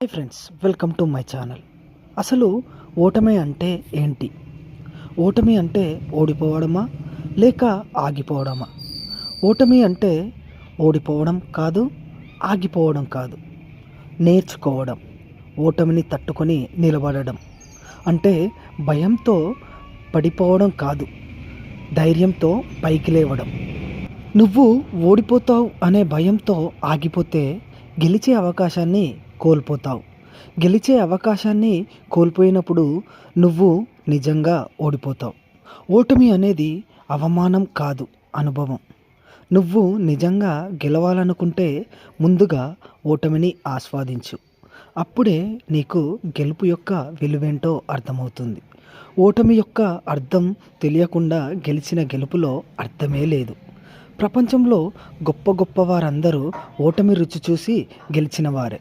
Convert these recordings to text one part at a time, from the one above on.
Hi friends welcome to my channel. అసలు ఓటమి అంటే ఏంటి? ఓటమి అంటే ఓడిపోవడమా లేక ఆగిపోవడమా? ఓటమి అంటే ఓడిపోవడం కాదు ఆగిపోవడం కాదు. నేర్చుకోవడం ఓటమిని తట్టుకొని నిలబడడం. అంటే భయంతో పడిపోవడం కాదు ధైర్యంతో పైకి లేవడం. నువ్వు ఓడిపోతావు అనే భయంతో ఆగిపోతే గెలిచే అవకాశాన్ని కోల్పోతావు. గెలిచే అవకాశాన్ని కోల్పోయినప్పుడు నువ్వు నిజంగా ఓడిపోతావు. ఓటమి అనేది అవమానం కాదు అనుభవం. నువ్వు నిజంగా గెలవాలనుకుంటే ముందుగా ఓటమిని ఆస్వాదించు. అప్పుడే నీకు గెలుపు యొక్క విలువేంటో అర్థమవుతుంది. ఓటమి యొక్క అర్థం తెలియకుండా గెలిచిన గెలుపులో అర్థమే లేదు. ప్రపంచంలో గొప్ప గొప్ప వారందరూ ఓటమి రుచి చూసి గెలిచిన వారే.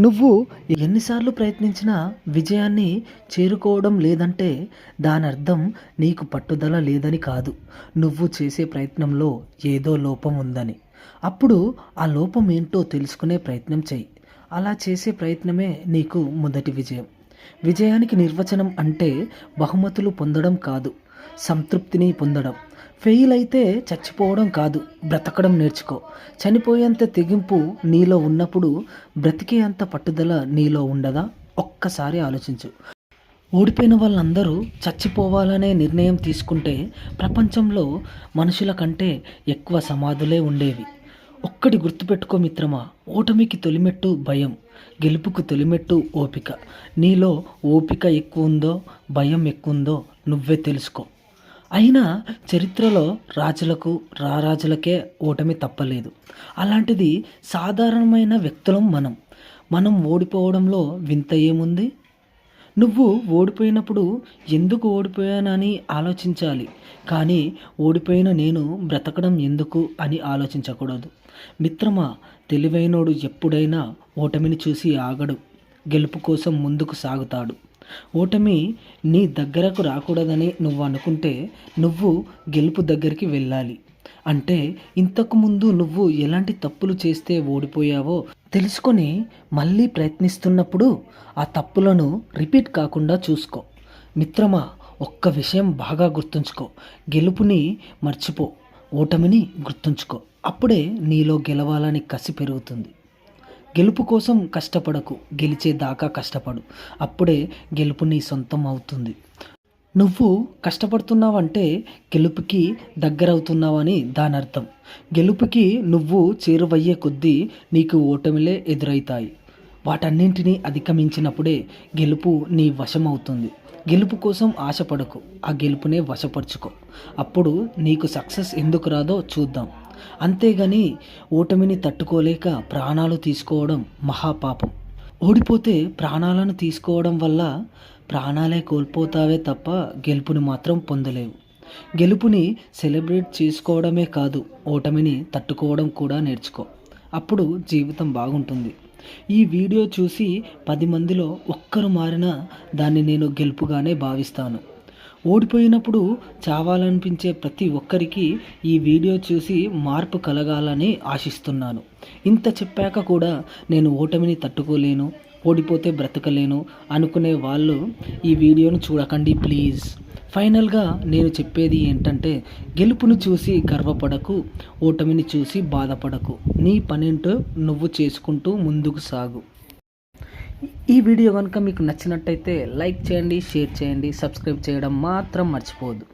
నువ్వు ఎన్నిసార్లు ప్రయత్నించినా విజయాన్ని చేరుకోవడం లేదంటే దాని అర్థం నీకు పట్టుదల లేదని కాదు. నువ్వు చేసే ప్రయత్నంలో ఏదో లోపం ఉందని. అప్పుడు ఆ లోపం ఏంటో తెలుసుకునే ప్రయత్నం చెయ్యి అలా చేసే ప్రయత్నమే నీకు మొదటి విజయం. విజయానికి నిర్వచనం అంటే బహుమతులు పొందడం కాదు సంతృప్తిని పొందడం. ఫెయిల్ అయితే చచ్చిపోవడం కాదు బ్రతకడం నేర్చుకో. చనిపోయేంత తెగింపు నీలో ఉన్నప్పుడు బ్రతికే అంత పట్టుదల నీలో ఉండదా? ఒక్కసారి ఆలోచించు. ఓడిపోయిన వాళ్ళందరూ చచ్చిపోవాలనే నిర్ణయం తీసుకుంటే ప్రపంచంలో మనుషుల కంటే ఎక్కువ సమాధులే ఉండేవి. ఒక్కటి గుర్తుపెట్టుకో మిత్రమా ఓటమికి తొలిమెట్టు భయం గెలుపుకు తొలిమెట్టు ఓపిక. నీలో ఓపిక ఎక్కువ ఉందో భయం ఎక్కువ ఉందో నువ్వే తెలుసుకో. అయినా చరిత్రలో రాజులకు రారాజులకే ఓటమి తప్పలేదు. అలాంటిది సాధారణమైన వ్యక్తులం మనం. మనం ఓడిపోవడంలో వింత ఏముంది? నువ్వు ఓడిపోయినప్పుడు ఎందుకు ఓడిపోయానని ఆలోచించాలి. కానీ ఓడిపోయిన నేను బ్రతకడం ఎందుకు అని ఆలోచించకూడదు. మిత్రమా తెలివైనోడు ఎప్పుడైనా ఓటమిని చూసి ఆగడు. గెలుపు కోసం ముందుకు సాగుతాడు. ఓటమి నీ దగ్గరకు రాకూడదని నువ్వు అనుకుంటే నువ్వు గెలుపు దగ్గరికి వెళ్ళాలి. అంటే ఇంతకుముందు నువ్వు ఎలాంటి తప్పులు చేస్తే ఓడిపోయావో తెలుసుకొని మళ్ళీ ప్రయత్నిస్తున్నప్పుడు ఆ తప్పులను రిపీట్ కాకుండా చూసుకో. మిత్రమా ఒక్క విషయం బాగా గుర్తుంచుకో. గెలుపుని మర్చిపో. ఓటమిని గుర్తుంచుకో. అప్పుడే నీలో గెలవాలని కసి పెరుగుతుంది. గెలుపు కోసం కష్టపడకు గెలిచే దాకా కష్టపడు. అప్పుడే గెలుపు నీ సొంతం అవుతుంది. నువ్వు కష్టపడుతున్నావంటే గెలుపుకి దగ్గరవుతున్నావని దాని అర్థం గెలుపుకి నువ్వు చేరువయ్యే కొద్దీ నీకు ఓటమిలే ఎదురవుతాయి. వాటన్నింటినీ అధిగమించినప్పుడే గెలుపు నీ వశం అవుతుంది గెలుపు కోసం ఆశపడకు ఆ గెలుపునే వశపరుచుకో. అప్పుడు నీకు సక్సెస్ ఎందుకు రాదో చూద్దాం. అంతేగాని ఓటమిని తట్టుకోలేక ప్రాణాలు తీసుకోవడం మహాపాపం. ఓడిపోతే ప్రాణాలను తీసుకోవడం వల్ల ప్రాణాలే కోల్పోతావే తప్ప గెలుపుని మాత్రం పొందలేవు. గెలుపుని సెలబ్రేట్ చేసుకోవడమే కాదు ఓటమిని తట్టుకోవడం కూడా నేర్చుకో. అప్పుడు జీవితం బాగుంటుంది. ఈ వీడియో చూసి పది మందిలో ఒక్కరు మారినా దాన్ని నేను గెలుపుగానే భావిస్తాను. ఓడిపోయినప్పుడు చావాలనిపించే ప్రతి ఒక్కరికి ఈ వీడియో చూసి మార్పు కలగాలని ఆశిస్తున్నాను. ఇంత చెప్పాక కూడా నేను ఓటమిని తట్టుకోలేను ఓడిపోతే బ్రతకలేను అనుకునే వాళ్ళు ఈ వీడియోను చూడకండి ప్లీజ్. ఫైనల్గా నేను చెప్పేది ఏంటంటే గెలుపును చూసి గర్వపడకు ఓటమిని చూసి బాధపడకు. నీ పనింటో నువ్వు చేసుకుంటూ ముందుకు సాగు. ఈ వీడియో కనుక మీకు నచ్చినట్టయితే లైక్ చేయండి షేర్ చేయండి సబ్స్క్రైబ్ చేయడం మాత్రం మర్చిపోవద్దు.